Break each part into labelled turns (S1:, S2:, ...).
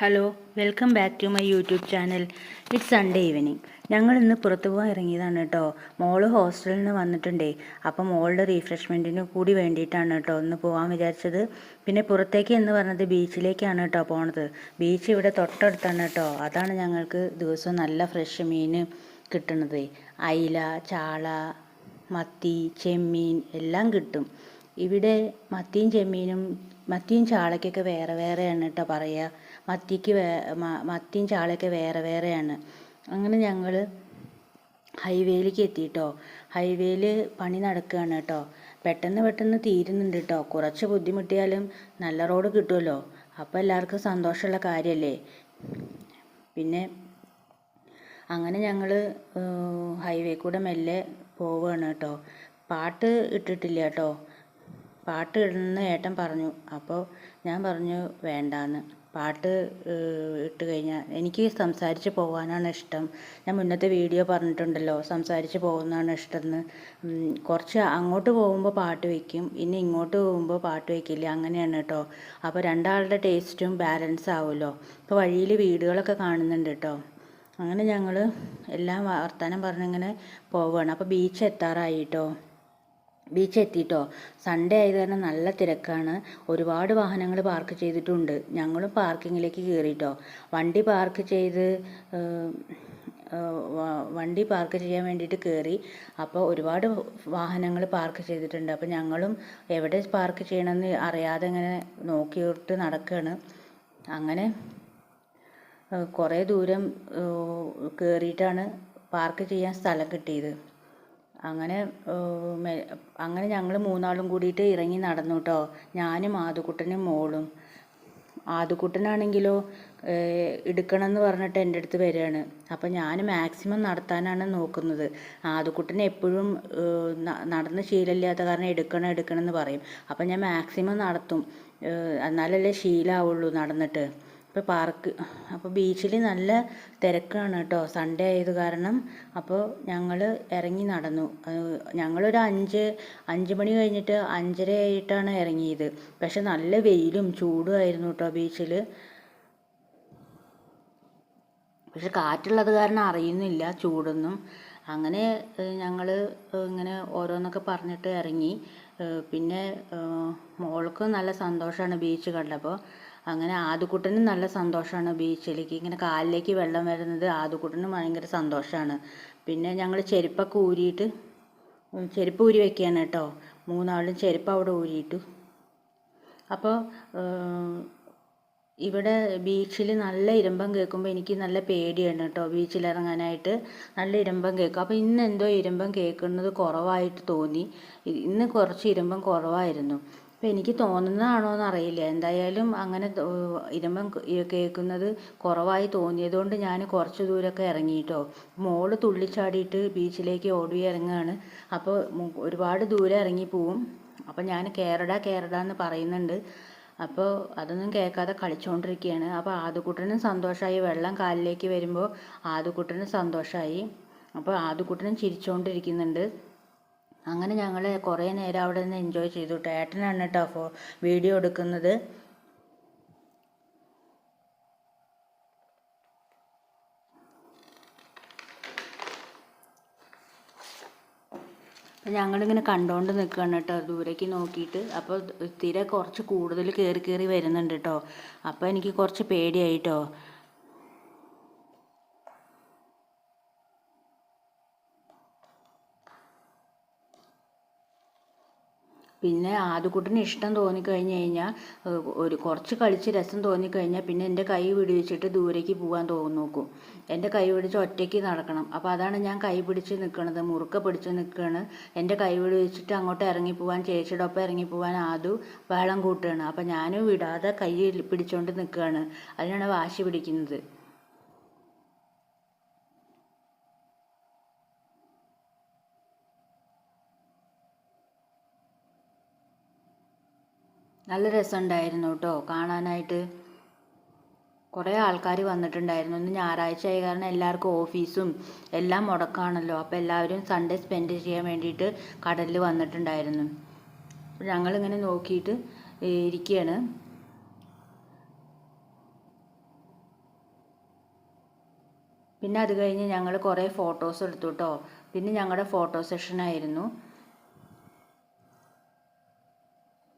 S1: Hello welcome back to my YouTube channel it's Sunday evening ഞങ്ങൾ ഇന്ന് പുറത്തു പോകാൻ ഇറങ്ങിയതാണ് കേട്ടോ. മോൾ ഹോസ്റ്റലിൽ നിന്ന് വന്നിട്ടുണ്ടേ. അപ്പം മോളുടെ റീഫ്രഷ്മെന്റിന് കൂടി വേണ്ടിയിട്ടാണ് കേട്ടോ ഒന്ന് പോകാൻ വിചാരിച്ചത്. പിന്നെ പുറത്തേക്ക് എന്ന് പറഞ്ഞത് ബീച്ചിലേക്കാണ് കേട്ടോ പോണത്. ബീച്ച് ഇവിടെ തൊട്ടടുത്താണ് കേട്ടോ. അതാണ് ഞങ്ങൾക്ക് ദിവസവും നല്ല ഫ്രഷ് മീൻ കിട്ടുന്നത്. അയില ചാള മത്തി ചെമ്മീൻ എല്ലാം കിട്ടും. ഇവിടെ മത്തിയും ചെമ്മീനും മത്തിയും ചാളയ്ക്കൊക്കെ വേറെ വേറെയാണ് കേട്ടോ പറയുക. മത്തിക്ക് വേ മത്തിയും ചാളയൊക്കെ വേറെ വേറെയാണ്. അങ്ങനെ ഞങ്ങൾ ഹൈവേയിലേക്ക് എത്തിയിട്ടോ ഹൈവേയിൽ പണി നടക്കുകയാണ് കേട്ടോ പെട്ടെന്ന് പെട്ടെന്ന് തീരുന്നുണ്ട് കേട്ടോ കുറച്ച് ബുദ്ധിമുട്ടിയാലും നല്ല റോഡ് കിട്ടുമല്ലോ അപ്പോൾ എല്ലാവർക്കും സന്തോഷമുള്ള കാര്യമല്ലേ പിന്നെ അങ്ങനെ ഞങ്ങൾ ഹൈവേ കൂടെ മെല്ലെ പോവുകയാണ് കേട്ടോ പാട്ട് ഇട്ടിട്ടില്ല കേട്ടോ പാട്ട് ഇടുന്ന ഏട്ടൻ പറഞ്ഞു. അപ്പോൾ ഞാൻ പറഞ്ഞു വേണ്ടാന്ന്. പാട്ട് ഇട്ട് കഴിഞ്ഞാൽ എനിക്ക് സംസാരിച്ച് പോകാനാണ് ഇഷ്ടം. ഞാൻ മുന്നത്തെ വീഡിയോ പറഞ്ഞിട്ടുണ്ടല്ലോ സംസാരിച്ച് പോകുന്നതാണ് ഇഷ്ടമെന്ന് കുറച്ച് അങ്ങോട്ട് പോകുമ്പോൾ പാട്ട് വയ്ക്കും ഇനി ഇങ്ങോട്ട് പോകുമ്പോൾ പാട്ട് വയ്ക്കില്ല അങ്ങനെയാണ് കേട്ടോ അപ്പോൾ രണ്ടാളുടെ ടേസ്റ്റും ബാലൻസ് ആവുമല്ലോ ഇപ്പോൾ വഴിയിൽ വീടുകളൊക്കെ കാണുന്നുണ്ട് കേട്ടോ അങ്ങനെ ഞങ്ങൾ എല്ലാം വർത്തമാനം പറഞ്ഞിങ്ങനെ പോവുകയാണ് അപ്പോൾ ബീച്ച് എത്താറായി കേട്ടോ ബീച്ച് എത്തിയിട്ടോ സൺഡേ ആയത് കാരണം നല്ല തിരക്കാണ്. ഒരുപാട് വാഹനങ്ങൾ പാർക്ക് ചെയ്തിട്ടുണ്ട്. ഞങ്ങളും പാർക്കിങ്ങിലേക്ക് കയറിയിട്ടോ വണ്ടി പാർക്ക് ചെയ്ത് വണ്ടി പാർക്ക് ചെയ്യാൻ വേണ്ടിയിട്ട് കയറി അപ്പോൾ ഒരുപാട് വാഹനങ്ങൾ പാർക്ക് ചെയ്തിട്ടുണ്ട്. അപ്പോൾ ഞങ്ങളും എവിടെ പാർക്ക് ചെയ്യണമെന്ന് അറിയാതെ ഇങ്ങനെ നോക്കിയിട്ട് നടക്കുകയാണ് അങ്ങനെ കുറേ ദൂരം കയറിയിട്ടാണ് പാർക്ക് ചെയ്യാൻ സ്ഥലം കിട്ടിയത്. അങ്ങനെ അങ്ങനെ ഞങ്ങൾ മൂന്നാളും കൂടിയിട്ട് ഇറങ്ങി നടന്നു കേട്ടോ ഞാനും ആദുക്കുട്ടനും മോളും. ആദുക്കുട്ടനാണെങ്കിലോ എടുക്കണം എന്ന് പറഞ്ഞിട്ട് എന്റെ അടുത്ത് വരികയാണ്. അപ്പം ഞാൻ മാക്സിമം നടത്താനാണ് നോക്കുന്നത്. ആദുക്കുട്ടൻ എപ്പോഴും നടന്ന് ശീലമില്ലാത്ത കാരണം എടുക്കണം എടുക്കണം എന്ന് പറയും. അപ്പം ഞാൻ മാക്സിമം നടത്തും. എന്നാലല്ലേ ശീലമാവുള്ളൂ നടന്നിട്ട്. ഇപ്പോൾ പാർക്ക്. അപ്പോൾ ബീച്ചിൽ നല്ല തിരക്കാണ് കേട്ടോ സൺഡേ ആയത് കാരണം അപ്പോൾ ഞങ്ങൾ ഇറങ്ങി നടന്നു. ഞങ്ങളൊരു അഞ്ച് അഞ്ച് മണി കഴിഞ്ഞിട്ട് അഞ്ചര ആയിട്ടാണ് ഇറങ്ങിയത് പക്ഷെ നല്ല വെയിലും ചൂടും ആയിരുന്നു കേട്ടോ ബീച്ചിൽ പക്ഷെ കാറ്റുള്ളത് കാരണം അറിയുന്നില്ല ചൂടൊന്നും. അങ്ങനെ ഞങ്ങൾ ഇങ്ങനെ ഓരോന്നൊക്കെ പറഞ്ഞിട്ട് ഇറങ്ങി പിന്നെ മോൾക്കും നല്ല സന്തോഷമാണ് ബീച്ച് കണ്ടപ്പോൾ അങ്ങനെ ആദ്യക്കുട്ടനും നല്ല സന്തോഷമാണ് ബീച്ചിലേക്ക്. ഇങ്ങനെ കാലിലേക്ക് വെള്ളം വരുന്നത് ആദ്യക്കുട്ടനും ഭയങ്കര സന്തോഷമാണ് പിന്നെ ഞങ്ങൾ ചെരുപ്പൊക്കെ ഊരിയിട്ട് ചെരുപ്പ് ഊരി വെക്കുകയാണ് കേട്ടോ. മൂന്നാളും ചെരുപ്പ് അവിടെ ഊരിയിട്ടു. അപ്പോൾ ഇവിടെ ബീച്ചിൽ നല്ല ഇരമ്പം കേൾക്കുമ്പോൾ എനിക്ക് നല്ല പേടിയാണ് കേട്ടോ ബീച്ചിൽ ഇറങ്ങാനായിട്ട് നല്ല ഇരമ്പം കേൾക്കും. അപ്പോൾ ഇന്ന് എന്തോ ഇരമ്പം കേൾക്കുന്നത് കുറവായിട്ട് തോന്നി. ഇന്ന് കുറച്ച് ഇരമ്പം കുറവായിരുന്നു. അപ്പോൾ എനിക്ക് തോന്നുന്നതാണോ എന്ന് അറിയില്ല എന്തായാലും അങ്ങനെ ഇരുമ്പം കേൾക്കുന്നത് കുറവായി തോന്നിയതുകൊണ്ട് ഞാൻ കുറച്ച് ദൂരമൊക്കെ ഇറങ്ങി കേട്ടോ മോൾ തുള്ളിച്ചാടിയിട്ട് ബീച്ചിലേക്ക് ഓടി ഇറങ്ങുകയാണ് അപ്പോൾ ഒരുപാട് ദൂരം ഇറങ്ങി പോവും. അപ്പോൾ ഞാൻ കേറടാ കേറടാ എന്ന് പറയുന്നുണ്ട്. അപ്പോൾ അതൊന്നും കേൾക്കാതെ കളിച്ചുകൊണ്ടിരിക്കുകയാണ് അപ്പോൾ ആദ്യക്കുട്ടനും സന്തോഷമായി വെള്ളം കാലിലേക്ക് വരുമ്പോൾ ആദ്യക്കുട്ടനും സന്തോഷമായി അപ്പോൾ ആദ്യക്കുട്ടനും ചിരിച്ചുകൊണ്ടിരിക്കുന്നുണ്ട് അങ്ങനെ ഞങ്ങൾ കുറേ നേരം അവിടെ നിന്ന് എൻജോയ് ചെയ്തു. ഏട്ടനാണ് കേട്ടോ അപ്പോൾ വീഡിയോ എടുക്കുന്നത്. അപ്പം ഞങ്ങളിങ്ങനെ കണ്ടുകൊണ്ട് നിൽക്കുകയാണ് കേട്ടോ ദൂരേക്ക് നോക്കിയിട്ട് അപ്പോൾ തിര കുറച്ച് കൂടുതൽ കയറി കയറി വരുന്നുണ്ട് കേട്ടോ അപ്പോൾ എനിക്ക് കുറച്ച് പേടിയായി കേട്ടോ പിന്നെ ആദ്യക്കുട്ടിന് ഇഷ്ടം തോന്നിക്കഴിഞ്ഞ് കഴിഞ്ഞാൽ ഒരു കുറച്ച് കളിച്ച് രസം തോന്നിക്കഴിഞ്ഞാൽ പിന്നെ എന്റെ കൈ പിടിച്ചിട്ട് ദൂരേക്ക് പോകാൻ തോന്നി നോക്കും എന്റെ കൈ പിടിച്ച് ഒറ്റയ്ക്ക് നടക്കണം. അപ്പോൾ അതാണ് ഞാൻ കൈ പിടിച്ച് നിൽക്കണത് മുറുക്ക പിടിച്ച് നിൽക്കുകയാണ് എന്റെ കൈ പിടിച്ചിട്ട് അങ്ങോട്ട് ഇറങ്ങിപ്പോവാൻ ചേച്ചിയുടെ ഒപ്പം ഇറങ്ങി പോകാൻ ആദു ബഹളം കൂട്ടുകയാണ് അപ്പോൾ ഞാനും വിടാതെ കൈ പിടിച്ചുകൊണ്ട് നിൽക്കുകയാണ് അതിനാണ് വാശി പിടിക്കുന്നത്. നല്ല രസമുണ്ടായിരുന്നു കേട്ടോ. കാണാനായിട്ട് കുറേ ആൾക്കാർ വന്നിട്ടുണ്ടായിരുന്നു. ഇന്ന് ഞായറാഴ്ച ആയ കാരണം എല്ലാവർക്കും ഓഫീസും എല്ലാം മുടക്കാണല്ലോ. അപ്പോൾ എല്ലാവരും സൺഡേ സ്പെൻഡ് ചെയ്യാൻ വേണ്ടിയിട്ട് കടലിൽ വന്നിട്ടുണ്ടായിരുന്നു. ഞങ്ങളിങ്ങനെ നോക്കിയിട്ട് ഇരിക്കുകയാണ് പിന്നെ അത് കഴിഞ്ഞ് ഞങ്ങൾ കുറേ ഫോട്ടോസ് എടുത്തു കേട്ടോ. പിന്നെ ഞങ്ങളുടെ ഫോട്ടോ സെഷനായിരുന്നു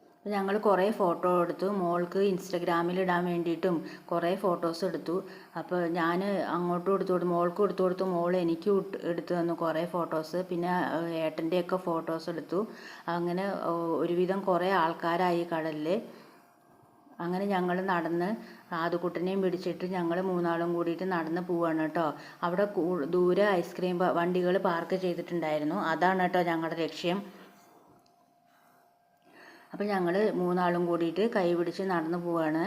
S1: അപ്പോൾ ഞങ്ങൾ കുറേ ഫോട്ടോ എടുത്തു. മോൾക്ക് ഇൻസ്റ്റഗ്രാമിൽ ഇടാൻ വേണ്ടിയിട്ടും കുറേ ഫോട്ടോസ് എടുത്തു. അപ്പോൾ ഞാൻ അങ്ങോട്ടും എടുത്തു കൊടുത്തു മോൾക്കും എടുത്തു കൊടുത്തു മോൾ എനിക്കും എടുത്തു തന്നു കുറേ ഫോട്ടോസ്. പിന്നെ ഏട്ടന്റെയൊക്കെ ഫോട്ടോസ് എടുത്തു. അങ്ങനെ ഒരുവിധം കുറേ ആൾക്കാരായി കടലിൽ അങ്ങനെ ഞങ്ങൾ നടന്ന് ആദുക്കുട്ടനെയും പിടിച്ചിട്ട് ഞങ്ങൾ മൂന്നാളും കൂടിയിട്ട് നടന്ന് പോവാണ് കേട്ടോ അവിടെ ദൂരെ ഐസ്ക്രീം വണ്ടികൾ പാർക്ക് ചെയ്തിട്ടുണ്ടായിരുന്നു. അതാണ് കേട്ടോ ഞങ്ങളുടെ ലക്ഷ്യം. അപ്പം ഞങ്ങൾ മൂന്നാളും കൂടിയിട്ട് കൈ പിടിച്ച് നടന്നു പോവാണ്.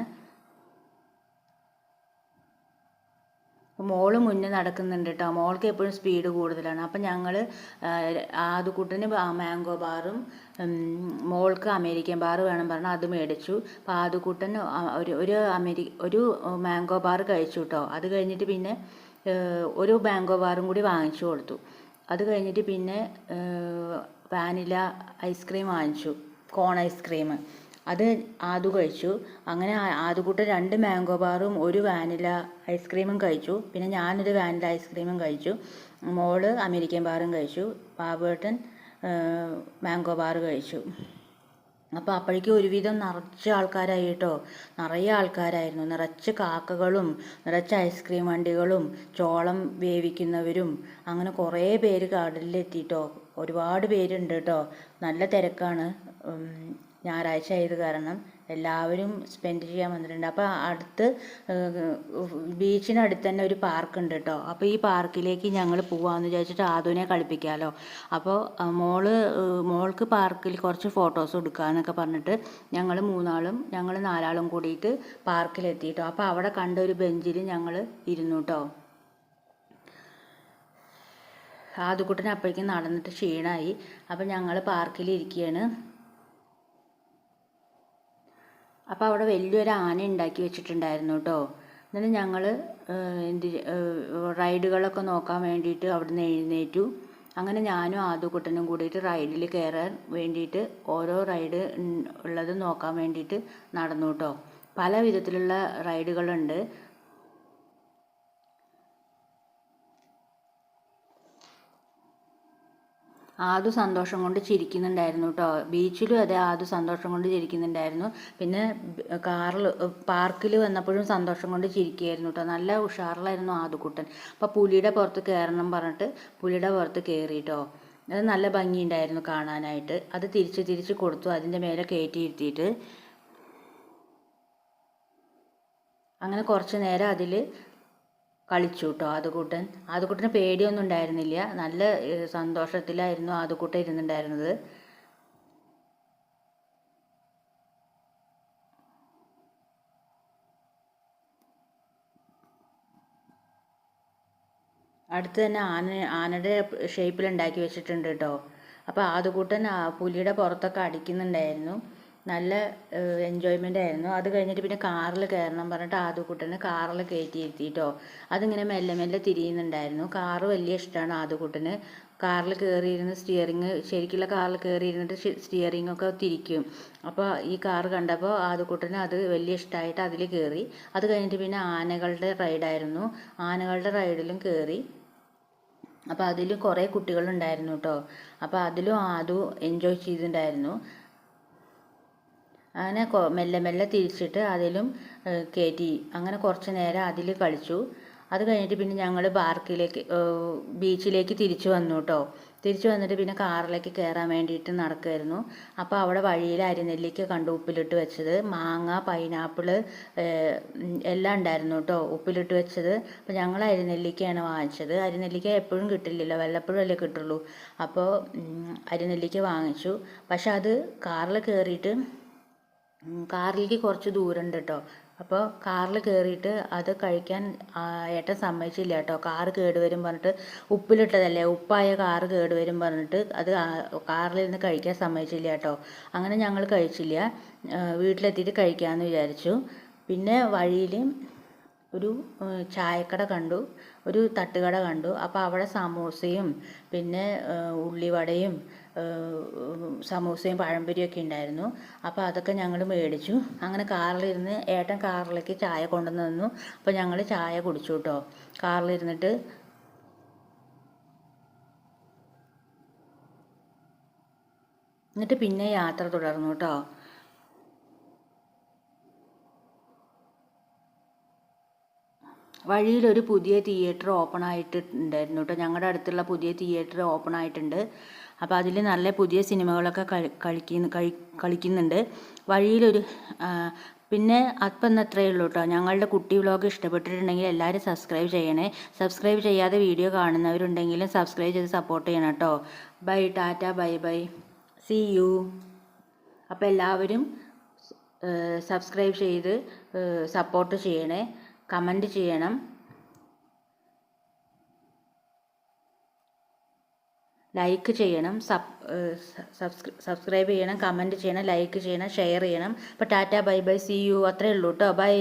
S1: അപ്പോൾ മോൾ മുന്നേ നടക്കുന്നുണ്ട് കേട്ടോ മോൾക്ക് എപ്പോഴും സ്പീഡ് കൂടുതലാണ്. അപ്പം ഞങ്ങൾ ആദ്യക്കുട്ടന് മാംഗോ ബാറും മോൾക്ക് അമേരിക്കൻ ബാർ വേണം പറഞ്ഞാൽ അത് മേടിച്ചു. അപ്പോൾ ആദ്യക്കുട്ടൻ ഒരു ഒരു അമേരി ഒരു മാംഗോ ബാർ കഴിച്ചു കേട്ടോ അത് കഴിഞ്ഞിട്ട് പിന്നെ ഒരു മാംഗോ ബാറും കൂടി വാങ്ങിച്ചു കൊടുത്തു. അത് കഴിഞ്ഞിട്ട് പിന്നെ വാനില ഐസ്ക്രീം വാങ്ങിച്ചു. കോൺ ഐസ്ക്രീം അത് ആദു കഴിച്ചു. അങ്ങനെ ആദ്യകൂട്ട രണ്ട് മാംഗോ ബാറും ഒരു വാനില ഐസ്ക്രീമും കഴിച്ചു. പിന്നെ ഞാനൊരു വാനില ഐസ്ക്രീമും കഴിച്ചു. മോൾ അമേരിക്കൻ ബാറും കഴിച്ചു. ബാബുവേട്ടൻ മാംഗോ ബാർ കഴിച്ചു. അപ്പോൾ അപ്പോഴേക്കും ഒരുവിധം നിറച്ച ആൾക്കാരായി കേട്ടോ നിറയെ ആൾക്കാരായിരുന്നു. നിറച്ച് കാക്കകളും നിറച്ച് ഐസ്ക്രീം വണ്ടികളും ചോളം വേവിക്കുന്നവരും അങ്ങനെ കുറേ പേര് കടലിലെത്തിട്ടോ. ഒരുപാട് പേരുണ്ട് കേട്ടോ നല്ല തിരക്കാണ്. ഞായറാഴ്ച ആയത് കാരണം എല്ലാവരും സ്പെൻഡ് ചെയ്യാൻ വന്നിട്ടുണ്ട്. അപ്പോൾ അടുത്ത് ബീച്ചിനടുത്ത് തന്നെ ഒരു പാർക്ക് ഉണ്ട് കേട്ടോ അപ്പോൾ ഈ പാർക്കിലേക്ക് ഞങ്ങൾ പോവാമെന്ന് വിചാരിച്ചിട്ട് ആദുവിനെ കളിപ്പിക്കാമല്ലോ അപ്പോൾ മോൾ മോൾക്ക് പാർക്കിൽ കുറച്ച് ഫോട്ടോസ് എടുക്കാമെന്നൊക്കെ പറഞ്ഞിട്ട് ഞങ്ങൾ മൂന്നാളും ഞങ്ങൾ നാലാളും കൂടിയിട്ട് പാർക്കിലെത്തി കേട്ടോ അപ്പോൾ അവിടെ കണ്ട ഒരു ബെഞ്ചിൽ ഞങ്ങൾ ഇരുന്നു കേട്ടോ ആദ്യക്കുട്ടൻ അപ്പോഴേക്കും നടന്നിട്ട് ക്ഷീണമായി അപ്പം ഞങ്ങൾ പാർക്കിൽ ഇരിക്കുകയാണ് അപ്പോൾ അവിടെ വലിയൊരു ആന ഉണ്ടാക്കി വെച്ചിട്ടുണ്ടായിരുന്നു കേട്ടോ എന്നിട്ട് ഞങ്ങൾ എന്ത് റൈഡുകളൊക്കെ നോക്കാൻ വേണ്ടിയിട്ട് അവിടുന്ന് എഴുന്നേറ്റു. അങ്ങനെ ഞാനും ആദ്യക്കുട്ടനും കൂടിയിട്ട് റൈഡിൽ കയറാൻ വേണ്ടിയിട്ട് ഓരോ റൈഡ് ഉള്ളത് നോക്കാൻ വേണ്ടിയിട്ട് നടന്നു കേട്ടോ പല വിധത്തിലുള്ള റൈഡുകളുണ്ട്. ആദു സന്തോഷം കൊണ്ട് ചിരിക്കുന്നുണ്ടായിരുന്നു കേട്ടോ ബീച്ചിലും അതെ ആദു സന്തോഷം കൊണ്ട് ചിരിക്കുന്നുണ്ടായിരുന്നു. പിന്നെ കാറിൽ പാർക്കിൽ വന്നപ്പോഴും സന്തോഷം കൊണ്ട് ചിരിക്കുകയായിരുന്നു കേട്ടോ നല്ല ഉഷാറിലായിരുന്നു ആദുക്കുട്ടൻ. അപ്പോൾ പുലിയുടെ പുറത്ത് കയറണം പറഞ്ഞിട്ട് പുലിയുടെ പുറത്ത് കയറി കേട്ടോ അത് നല്ല ഭംഗിയുണ്ടായിരുന്നു കാണാനായിട്ട്. അത് തിരിച്ച് തിരിച്ച് കൊടുത്തു. അതിന്റെ മേലെ കയറ്റിയിരുത്തിയിട്ട് അങ്ങനെ കുറച്ച് നേരം അതിൽ കളിച്ചു കേട്ടോ ആദ്യകൂട്ടൻ ആദ്യകൂട്ടന് പേടിയൊന്നും ഉണ്ടായിരുന്നില്ല. നല്ല സന്തോഷത്തിലായിരുന്നു ആദ്യകൂട്ടൻ ഇരുന്നുണ്ടായിരുന്നത് അടുത്ത് തന്നെ ആന ആനയുടെ ഷേപ്പിൽ ഉണ്ടാക്കി വെച്ചിട്ടുണ്ട് കേട്ടോ അപ്പോൾ ആദ്യകൂട്ടൻ പുലിയുടെ പുറത്തൊക്കെ അടിക്കുന്നുണ്ടായിരുന്നു. നല്ല എൻജോയ്മെന്റ് ആയിരുന്നു. അത് കഴിഞ്ഞിട്ട് പിന്നെ കാറിൽ കയറണം പറഞ്ഞിട്ട് ആദ്യകൂട്ടനെ കാറിൽ കയറ്റി ഇരുത്തി കേട്ടോ അതിങ്ങനെ മെല്ലെ മെല്ലെ തിരിയുന്നുണ്ടായിരുന്നു. കാറ് വലിയ ഇഷ്ടമാണ് ആദ്യകൂട്ടന് കാറിൽ കയറിയിരുന്ന് സ്റ്റിയറിങ് ശരിക്കുള്ള കാറിൽ കയറിയിരുന്നിട്ട് സ്റ്റിയറിംഗ് ഒക്കെ തിരിക്കും. അപ്പോൾ ഈ കാർ കണ്ടപ്പോൾ ആദ്യക്കൂട്ടന് അത് വലിയ ഇഷ്ടമായിട്ട് അതിൽ കയറി അത് കഴിഞ്ഞിട്ട് പിന്നെ ആനകളുടെ റൈഡായിരുന്നു. ആനകളുടെ റൈഡിലും കയറി അപ്പോൾ അതിൽ കുറേ കുട്ടികളുണ്ടായിരുന്നു കേട്ടോ അപ്പോൾ അതിലും ആദു എൻജോയ് ചെയ്തിട്ടുണ്ടായിരുന്നു. അങ്ങനെ മെല്ലെ മെല്ലെ തിരിച്ചിട്ട് അതിലും കയറ്റി അങ്ങനെ കുറച്ച് നേരം അതിൽ കളിച്ചു. അത് കഴിഞ്ഞിട്ട് പിന്നെ ഞങ്ങൾ പാർക്കിലേക്ക് ബീച്ചിലേക്ക് തിരിച്ചു വന്നു കേട്ടോ തിരിച്ചു വന്നിട്ട് പിന്നെ കാറിലേക്ക് കയറാൻ വേണ്ടിയിട്ട് നടക്കുമായിരുന്നു അപ്പോൾ അവിടെ വഴിയിൽ അരിനെല്ലിക്ക കണ്ടു ഉപ്പിലിട്ട് വെച്ചത്. മാങ്ങ പൈനാപ്പിൾ എല്ലാം ഉണ്ടായിരുന്നു കേട്ടോ ഉപ്പിലിട്ട് വെച്ചത്. അപ്പോൾ ഞങ്ങൾ അരിനെല്ലിക്കയാണ് വാങ്ങിച്ചത്. അരിനെല്ലിക്ക എപ്പോഴും കിട്ടില്ലല്ലോ. വല്ലപ്പോഴും അല്ലേ കിട്ടുള്ളൂ. അപ്പോൾ അരിനെല്ലിക്ക വാങ്ങിച്ചു. പക്ഷെ അത് കാറിൽ കയറിയിട്ട് കാറിലേക്ക് കുറച്ച് ദൂരമുണ്ട് കേട്ടോ. അപ്പോൾ കാറിൽ കയറിയിട്ട് അത് കഴിക്കാൻ ഏട്ടൻ സമ്മതിച്ചില്ല കേട്ടോ. കാറ് കേടുവരും പറഞ്ഞിട്ട് ഉപ്പിലിട്ടതല്ലേ? ഉപ്പായ കാറ് കേടുവരും പറഞ്ഞിട്ട് അത് കാറിൽ നിന്ന് കഴിക്കാൻ സമ്മതിച്ചില്ല കേട്ടോ. അങ്ങനെ ഞങ്ങൾ കഴിച്ചില്ല. വീട്ടിലെത്തിയിട്ട് കഴിക്കാമെന്ന് വിചാരിച്ചു. പിന്നെ വഴിയിൽ ഒരു ചായക്കട കണ്ടു. ഒരു തട്ടുകട കണ്ടു. അപ്പോൾ അവിടെ സമൂസയും പിന്നെ ഉള്ളിവടയും സമൂസയും പഴംപൊരിയൊക്കെ ഉണ്ടായിരുന്നു. അപ്പോൾ അതൊക്കെ ഞങ്ങൾ മേടിച്ചു. അങ്ങനെ കാറിലിരുന്ന് ഏട്ടൻ കാറിലേക്ക് ചായ കൊണ്ടുവന്ന് തന്നു. അപ്പോൾ ഞങ്ങൾ ചായ കുടിച്ചു കേട്ടോ കാറിലിരുന്നിട്ട് എന്നിട്ട് പിന്നെ യാത്ര തുടർന്നു കേട്ടോ വഴിയിലൊരു പുതിയ തിയേറ്റർ ഓപ്പൺ ആയിട്ടുണ്ടായിരുന്നു കേട്ടോ. ഞങ്ങളുടെ അടുത്തുള്ള പുതിയ തിയേറ്റർ ഓപ്പൺ ആയിട്ടുണ്ട് അപ്പോൾ അതിൽ നല്ല പുതിയ സിനിമകളൊക്കെ കളി കളിക്കുന്ന കളി കളിക്കുന്നുണ്ട്. വഴിയിലൊരു പിന്നെ അപ്പം ഇന്ന് അത്രയേ ഉള്ളൂ കേട്ടോ. ഞങ്ങളുടെ കുട്ടി വ്ലോഗ് ഇഷ്ടപ്പെട്ടിട്ടുണ്ടെങ്കിൽ എല്ലാവരും സബ്സ്ക്രൈബ് ചെയ്യണേ. സബ്സ്ക്രൈബ് ചെയ്യാതെ വീഡിയോ കാണുന്നവരുണ്ടെങ്കിലും സബ്സ്ക്രൈബ് ചെയ്ത് സപ്പോർട്ട് ചെയ്യണം കേട്ടോ. ബൈ ടാറ്റ ബൈ ബൈ. See you. അപ്പോൾ എല്ലാവരും സബ്സ്ക്രൈബ് ചെയ്ത് സപ്പോർട്ട് ചെയ്യണേ. കമന്റ് ചെയ്യണം. ലൈക്ക് ചെയ്യണം. സബ് സബ്സ്ക്രൈബ് ചെയ്യണം കമന്റ് ചെയ്യണം ലൈക്ക് ചെയ്യണം ഷെയർ ചെയ്യണം. അപ്പോൾ ടാറ്റ ബൈ ബൈ സി യു അത്രയേ ഉള്ളൂ കേട്ടോ ബൈ.